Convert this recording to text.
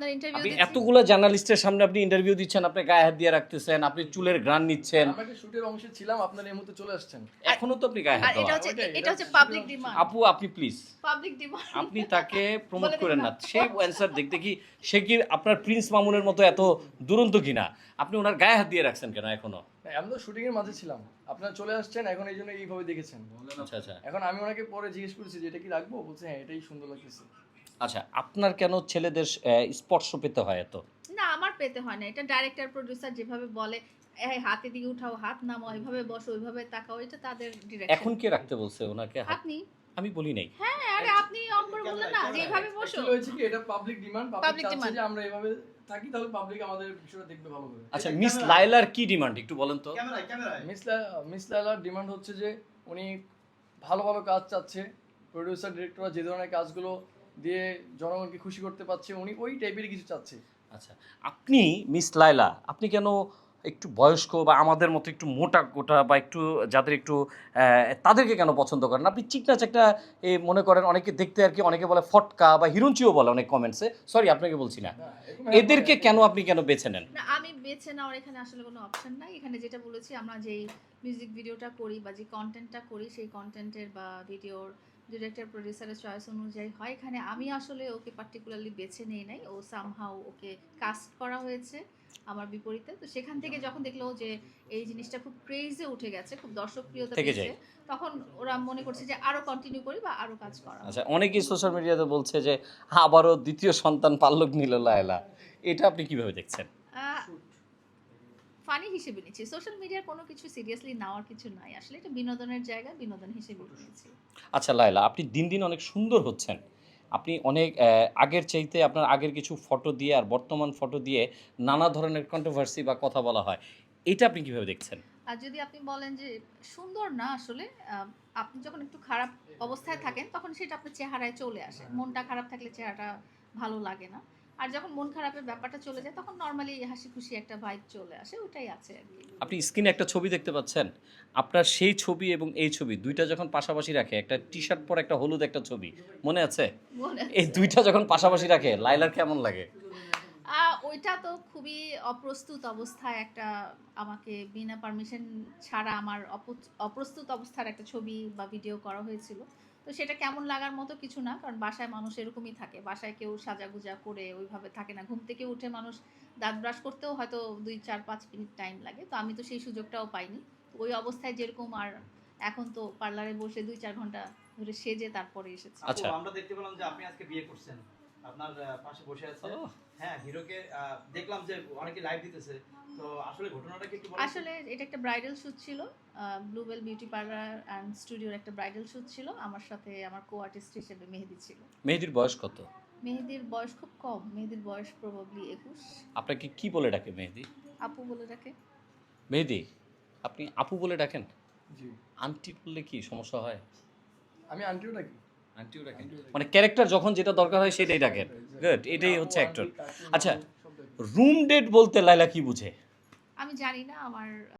আপনার ইন্টারভিউ আপনি এতগুলো জার্নালিস্টের সামনে আপনি ইন্টারভিউ দিচ্ছেন আপনি গায়ে হাত দিয়ে রাখতেছেন আপনি চুলের গ্রান নিচ্ছেন। শুটের অংশে ছিলাম আপনার এই মুহূর্তে চলে আসছেন। এখনও তো আপনি গায়ে হাত এটা হচ্ছে এটা হচ্ছে পাবলিক ডিমান্ড আপু আপনি প্লিজ পাবলিক ডিমান্ড আপনি তাকে প্রমোট করেন না। সেই অ্যান্সার দেখতে কি সে কি আপনার প্রিন্স মামুনের মতো এত দুরন্ত কিনা? আপনি ওনার গায়ে হাত দিয়ে রাখছেন কেন এখনও? আমি তো শুটিং এর মাঝে ছিলাম। আপনারা চলে আসছেন এখন এই জন্য এইভাবে দেখেছেন। আচ্ছা আচ্ছা। এখন আমি ওনাকে পরে জিজ্ঞেস করেছি যে এটা কি রাখব? বলছে হ্যাঁ এটাই সুন্দর লাগতেছে। আচ্ছা আপনার কেন ছেলেদের স্পর্শ পেতে হয় এত? না আমার পেতে হয় না। এটা ডাইরেক্টর প্রোডিউসার যেভাবে বলে হাতে দিকে উঠাও হাত নামাও এইভাবে বসো ওইভাবে তাকাও এটা তাদের ডিরেকশন এখন কে রাখতে বলছে ওনাকে? হাত আপনি। আমি বলি নাই। হ্যাঁ আরে আপনি অন করে বললেন না যে এইভাবে বসো। হয়েছে কি এটা পাবলিক ডিমান্ড পাবলিক চাচ্ছে যে আমরা এভাবে থাকি তাহলে পাবলিক আমাদের বিষয়টা দেখবে ভালো করে। আচ্ছা মিস লাইলার কি ডিমান্ড একটু বলেন তো? ক্যামেরায় ক্যামেরায় মিস মিস লাইলার ডিমান্ড হচ্ছে যে উনি ভালো ভালো কাজ চাচ্ছে প্রোডিউসার ডিরেক্টররা যে ধরনের কাজগুলো দিয়ে জনগণকে খুশি করতে পারছে উনি ওই টাইপের কিছু চাচ্ছে। আচ্ছা আপনি মিস লাইলা আপনি কেন একটু বয়স্ক বা আমাদের মতো একটু মোটা গোটা বা একটু যাদের একটু তাদেরকে কেন পছন্দ করেন আপনি চিকনা চাকটা এ মনে করেন অনেকে দেখতে আর কি অনেকে বলে ফটকা বা হিরুঞ্চিও বলে অনেক কমেন্টসে সরি আপনাকে বলছি না। না, এদেরকে কেন আপনি কেন বেছে নেন? আমি বেছে নেওয়ার এখানে আসলে কোনো অপশন নাই। এখানে যেটা বলেছি আমরা যেই মিউজিক ভিডিওটা করি বা যে কন্টেন্টটা করি সেই কন্টেন্টের বা ভিডিওর ডিরেক্টর প্রডিউসারের চয়েস অনুযায়ী হয়। এখানে আমি আসলে ওকে পার্টিকুলারলি বেছে নিই নাই। ও সামহাও ওকে কাস্ট করা হয়েছে আমার বিপরীতে। তো সেখান থেকে যখন দেখল যে এই জিনিসটা খুব ক্রেজে উঠে গেছে খুব দর্শকপ্রিয়তা থেকে পেয়েছে যায়। তখন ওরা মনে করছে যে আরও কন্টিনিউ করি বা আরও কাজ করা। আচ্ছা অনেকেই সোশ্যাল মিডিয়াতে বলছে যে আবারও দ্বিতীয় সন্তান পাল্লক নিল লায়লা। এটা আপনি কীভাবে দেখছেন? ফানি হিসেবে নিচ্ছি। সোশ্যাল মিডিয়ার কোনো কিছু সিরিয়াসলি নেওয়ার কিছু নাই। আসলে এটা বিনোদনের জায়গা বিনোদন হিসেবে নিয়েছি আচ্ছা লায়লা, আপনি দিন দিন অনেক সুন্দর হচ্ছেন। আপনি অনেক আগের চাইতে আপনার আগের কিছু ফটো দিয়ে আর বর্তমান ফটো দিয়ে নানা ধরনের কন্ট্রোভার্সি বা কথা বলা হয়। এটা আপনি কীভাবে দেখছেন? আর যদি আপনি বলেন যে সুন্দর না আসলে আপনি যখন একটু খারাপ অবস্থায় থাকেন, তখন সেটা আপনার চেহারায় চলে আসে। মনটা খারাপ থাকলে চেহারাটা ভালো লাগে না। আর যখন মন খারাপের ব্যাপারটা চলে যায় তখন নর্মালি হাসি খুশি একটা ভাইব চলে আসে ওটাই আছে আর কি। আপনি স্ক্রিনে একটা ছবি দেখতে পাচ্ছেন? আপনার সেই ছবি এবং এই ছবি দুইটা যখন পাশাপাশি রাখে একটা টি শার্ট পর একটা হলুদ একটা ছবি মনে আছে? এই দুইটা যখন পাশাপাশি রাখে লাইলার কেমন লাগে? ওইটা তো খুবই অপ্রস্তুত অবস্থায় একটা আমাকে বিনা পারমিশন ছাড়া আমার অপ- অপ্রস্তুত অবস্থার একটা ছবি বা ভিডিও করা হয়েছিল। তো সেটা কেমন লাগার মতো কিছু না কারণ বাসায় মানুষ এরকমই থাকে। বাসায় কেউ সাজাগুজা করে ওইভাবে থাকে না। ঘুম থেকে উঠে মানুষ দাঁত ব্রাশ করতেও হয়তো দুই চার পাঁচ মিনিট টাইম লাগে। তো আমি তো সেই সুযোগটাও পাইনি। ওই অবস্থায় যেরকম আর এখন তো পার্লারে বসে দুই চার ঘণ্টা ধরে সেজে তারপরে এসেছে। আচ্ছা। আমরা দেখতে পেলাম যে আপনি আজকে বিয়ে করছেন। আপনার পাশে বসে আছে। হ্যাঁ হিরোকে দেখলাম যে অনেকে লাইভ দিতেছে। তো আসলে ঘটনাটা কি একটু বলেন। আসলে এটা একটা ব্রাইডাল শ্যুট ছিল। ব্লুবেল বিউটি পার্লার অ্যান্ড স্টুডিওর একটা ব্রাইডাল শুট ছিল। আমার সাথে আমার কো আর্টিস্ট হিসেবে মেহেদি ছিল। মেহেদির বয়স কত? মেহেদির বয়স খুব কম। মেহেদির বয়স প্রবাবলি একুশ। আপনাকে কি বলে ডাকে মেহেদি? আপু বলে ডাকে। মেহেদি আপনি আপু বলে ডাকেন? জি। আন্টি বললে কি সমস্যা হয়? আমি আন্টিও ডাকি। মানে ক্যারেক্টার যখন যেটা দরকার হয় সেটাই রাখেন গুড এটাই হচ্ছে অ্যাক্টর আচ্ছা রুম ডেট বলতে লাইলা কি বুঝে? আমি জানি না আমার